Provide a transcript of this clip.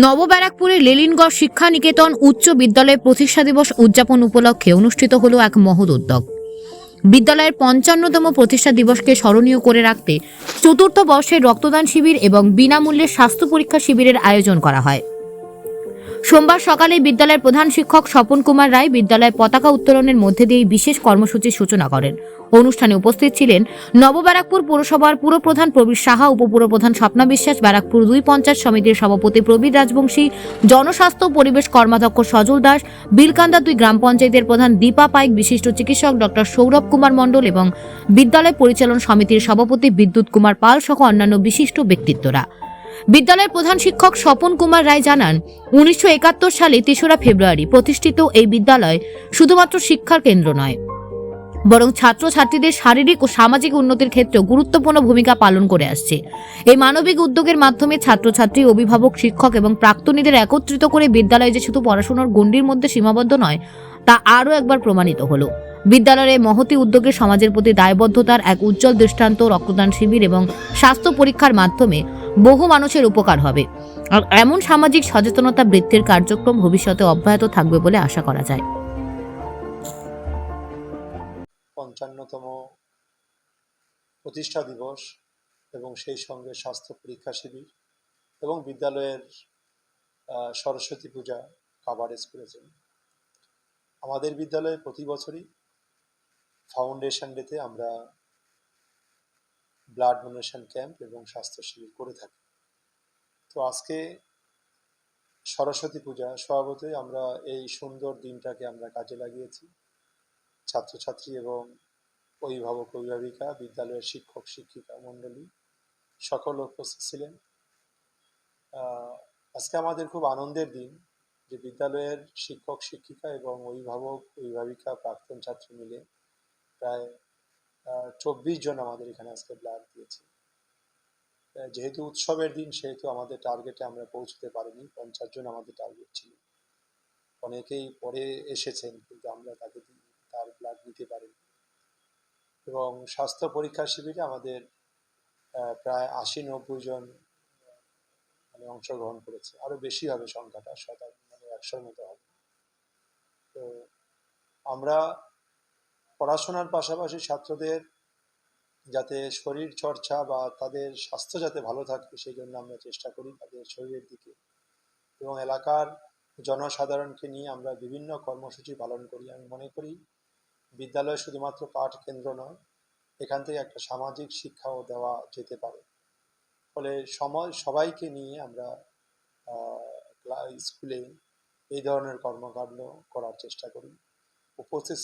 নবব্যারাকপুরের লেলিনগড় শিক্ষা নিকেতন উচ্চ বিদ্যালয়ের প্রতিষ্ঠা দিবস উদযাপন উপলক্ষে অনুষ্ঠিত হল এক মহৎ উদ্যোগ। বিদ্যালয়ের পঞ্চান্নতম প্রতিষ্ঠা দিবসকে স্মরণীয় করে রাখতে চতুর্থ বর্ষের রক্তদান শিবির এবং বিনামূল্যে স্বাস্থ্য পরীক্ষা শিবিরের আয়োজন করা হয়। সোমবার সকালে বিদ্যালয়ের প্রধান শিক্ষক স্বপন কুমার রায় বিদ্যালয়ের পতাকা উত্তোলনের মধ্যে দিয়ে বিশেষ কর্মসূচির সূচনা করেন। অনুষ্ঠানে উপস্থিত ছিলেন নব নবব্যারাকপুর পুরসভার পুরপ্রধান প্রবীর সাহা, উপপুরপ্রধান স্বপ্না বিশ্বাস, ব্যারাকপুর দুই পঞ্চায়েত সমিতির সভাপতি প্রবীর রাজবংশী, জনস্বাস্থ্য পরিবেশ কর্মাধ্যক্ষ সজল দাস, বিলকান্দা দুই গ্রাম পঞ্চায়েতের প্রধান দীপা পাইক, বিশিষ্ট চিকিৎসক ডক্টর সৌরভ কুমার মণ্ডল এবং বিদ্যালয় পরিচালন সমিতির সভাপতি বিদ্যুৎ কুমার পাল সহ অন্যান্য বিশিষ্ট ব্যক্তিত্বরা। বিদ্যালয়ের প্রধান শিক্ষক স্বপন কুমার রায় জানান, উনিশশো একাত্তর সালে তেসরা ফেব্রুয়ারি প্রতিষ্ঠিত এই বিদ্যালয় শুধুমাত্র শিক্ষার কেন্দ্র নয়, বরং ছাত্রছাত্রীদের শারীরিক ও সামাজিক উন্নতির ক্ষেত্রে গুরুত্বপূর্ণ ভূমিকা পালন করে আসছে। এই মানবিক উদ্যোগের মাধ্যমে ছাত্রছাত্রী, অভিভাবক, শিক্ষক এবং প্রাক্তনীদের একত্রিত করে বিদ্যালয় যে শুধু পড়াশোনার গণ্ডির মধ্যে সীমাবদ্ধ নয়, তা আরও একবার প্রমাণিত হলো। বিদ্যালয়ের মহতি উদ্যোগে সমাজের প্রতি দায়বদ্ধতার এক উজ্জ্বল দৃষ্টান্ত, রক্তদান শিবির এবং স্বাস্থ্য পরীক্ষার মাধ্যমে বহু মানুষের উপকার হবে। আর এমন সামাজিক সচেতনতা বৃদ্ধির কার্যক্রম ভবিষ্যতে অব্যাহত থাকবে বলে আশা করা যায়। পঞ্চান্নতম প্রতিষ্ঠা দিবস এবং সেই সঙ্গে স্বাস্থ্য পরীক্ষা শিবির এবং বিদ্যালয়ের সরস্বতী পূজা কাভারেজ করেছেন। আমাদের বিদ্যালয়ে প্রতি বছরই ফাউন্ডেশন ডেতে আমরা ব্লাড ডোনেশন ক্যাম্প এবং স্বাস্থ্য শিবির করে থাকি। তো আজকে সরস্বতী পূজা, স্বভাবতই আমরা এই সুন্দর দিনটাকে আমরা কাজে লাগিয়েছি। ছাত্রছাত্রী এবং অভিভাবক, অভিভাবিকা, বিদ্যালয়ের শিক্ষক, শিক্ষিকা, মণ্ডলী, সকল উপস্থিত ছিলেন। আজকে আমাদের খুব আনন্দের দিন যে বিদ্যালয়ের শিক্ষক, শিক্ষিকা এবং অভিভাবক, অভিভাবিকা, প্রাক্তন ছাত্র মিলে প্রায় চব্বিশ জন আমাদের এখানে আজকে ব্লাড দিয়েছে। যেহেতু উৎসবের দিন, সেহেতু আমাদের টার্গেটে আমরা পৌঁছতে পারিনি। পঞ্চাশ জন আমাদের টার্গেট ছিল। অনেকেই পরে এসেছেন, কিন্তু আমরা তাকে তার ব্লাড নিতে পারিনি। এবং স্বাস্থ্য পরীক্ষা শিবিরে আমাদের প্রায় আশি নব্বই জন মানে অংশগ্রহণ করেছে। আরও বেশি হবে সংখ্যাটা শতাংশ মানে একশোর মতো হবে। তো আমরা পড়াশোনার পাশাপাশি ছাত্রদের যাতে শরীর চর্চা বা তাদের স্বাস্থ্য যাতে ভালো থাকে, সেই জন্য আমরা চেষ্টা করি তাদের শরীরের দিকে। এবং এলাকার জনসাধারণকে নিয়ে আমরা বিভিন্ন কর্মসূচি পালন করি। আমি মনে করি বিদ্যালয় শুধুমাত্র পাঠ কেন্দ্র নয়, এখান থেকে একটা সামাজিক শিক্ষাও দেওয়া যেতে পারে। ফলে সমাজ সবাইকে নিয়ে আমরা স্কুলে এই ধরনের কর্মকাণ্ড করার চেষ্টা করি। উপস্থিত